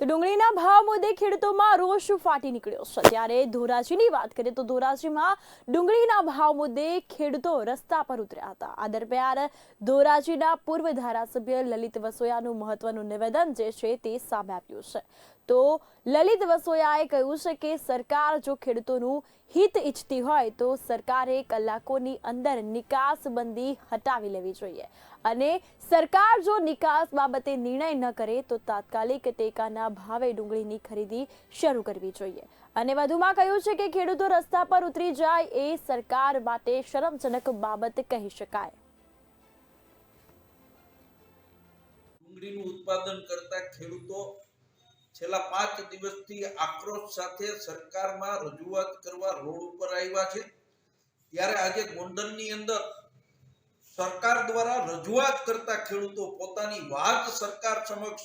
તો ડુંગળીના ભાવ મુદ્દે ખેડૂતોમાં રોષ ફાટી નીકળ્યો છે. ત્યારે ધોરાજીની વાત કરીએ તો ધોરાજીમાં ડુંગળીના ભાવ મુદ્દે ખેડૂતો રસ્તા પર ઉતર્યા હતા. આ દરમિયાન ધોરાજીના પૂર્વ ધારાસભ્ય લલિત વસોયાનું મહત્વનું નિવેદન જે છે તે સામે આવ્યું છે. તો લલિત વસોયાએ કહ્યું છે કે સરકાર જો ખેડૂતોનું હિત ઈચ્છતી હોય તો સરકારે કલાકોની અંદર નિકાસબંધી હટાવી લેવી જોઈએ. અને સરકાર જો નિકાસ બાબતે નિર્ણય ન કરે તો તાત્કાલિક ટેકાના ભાવે ડુંગળીની ખરીદી શરૂ કરવી જોઈએ. અને વધુમાં કહ્યું છે કે ખેડૂતો રસ્તા પર ઉતરી જાય એ સરકાર માટે શરમજનક બાબત કહી શકાય. ડુંગળીનું ઉત્પાદન કરતા ખેડૂતો છેલ્લા પાંચ દિવસથી આક્રોશ સાથે સરકારમાં રજૂઆત કરવા રોડ ઉપર આવ્યા છે. ત્યારે આજે ગોંડલની અંદર સરકાર દ્વારા રજૂઆત કરતા ખેડૂતો પોતાની વાત સરકાર સમક્ષ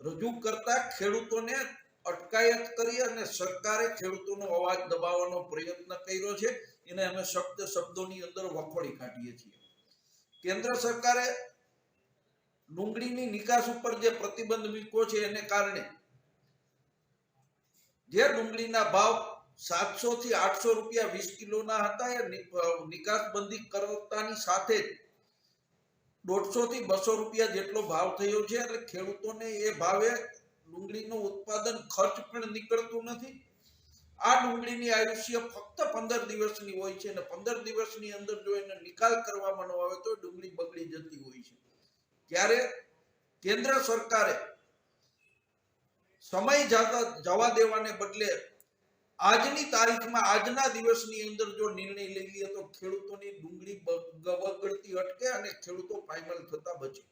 રજૂ કરતા ખેડૂતોને અટકાયત કરી અને સરકારે ખેડૂતોનો અવાજ દબાવવાનો પ્રયત્ન કર્યો છે. એને અમે શબ્દ શબ્દોની અંદર વખોડી કાઢીએ છીએ. કેન્દ્ર સરકારે ડુંગળીની નિકાસ ઉપર જે પ્રતિબંધ મૂક્યો છે, એને કારણે જે ડુંગળીના ભાવ સાતસો થી આઠસો રૂપિયા વીસ કિલોના હતા. એ નિકાસ બંધી કરતાની સાથે જ દોઢસો થી બસો રૂપિયા જેટલો ભાવ થયો છે. એટલે ખેડૂતોને એ ભાવે ડુંગળીનું ઉત્પાદન ખર્ચ પણ નીકળતું નથી. આ ડુંગળીની આયુષ્ય ફક્ત પંદર દિવસની હોય છે અને પંદર દિવસની અંદર જો એને નિકાલ કરવામાં ન આવે તો ડુંગળી બગડી જતી હોય છે. ત્યારે કેન્દ્ર સરકારે સમય જવા દેવાને બદલે આજની તારીખમાં આજના દિવસની અંદર જો નિર્ણય લઈ લઈએ તો ખેડૂતોની ડુંગળી બગ- બગડતી અટકે અને ખેડૂતો પાયમાલ થતા બચે.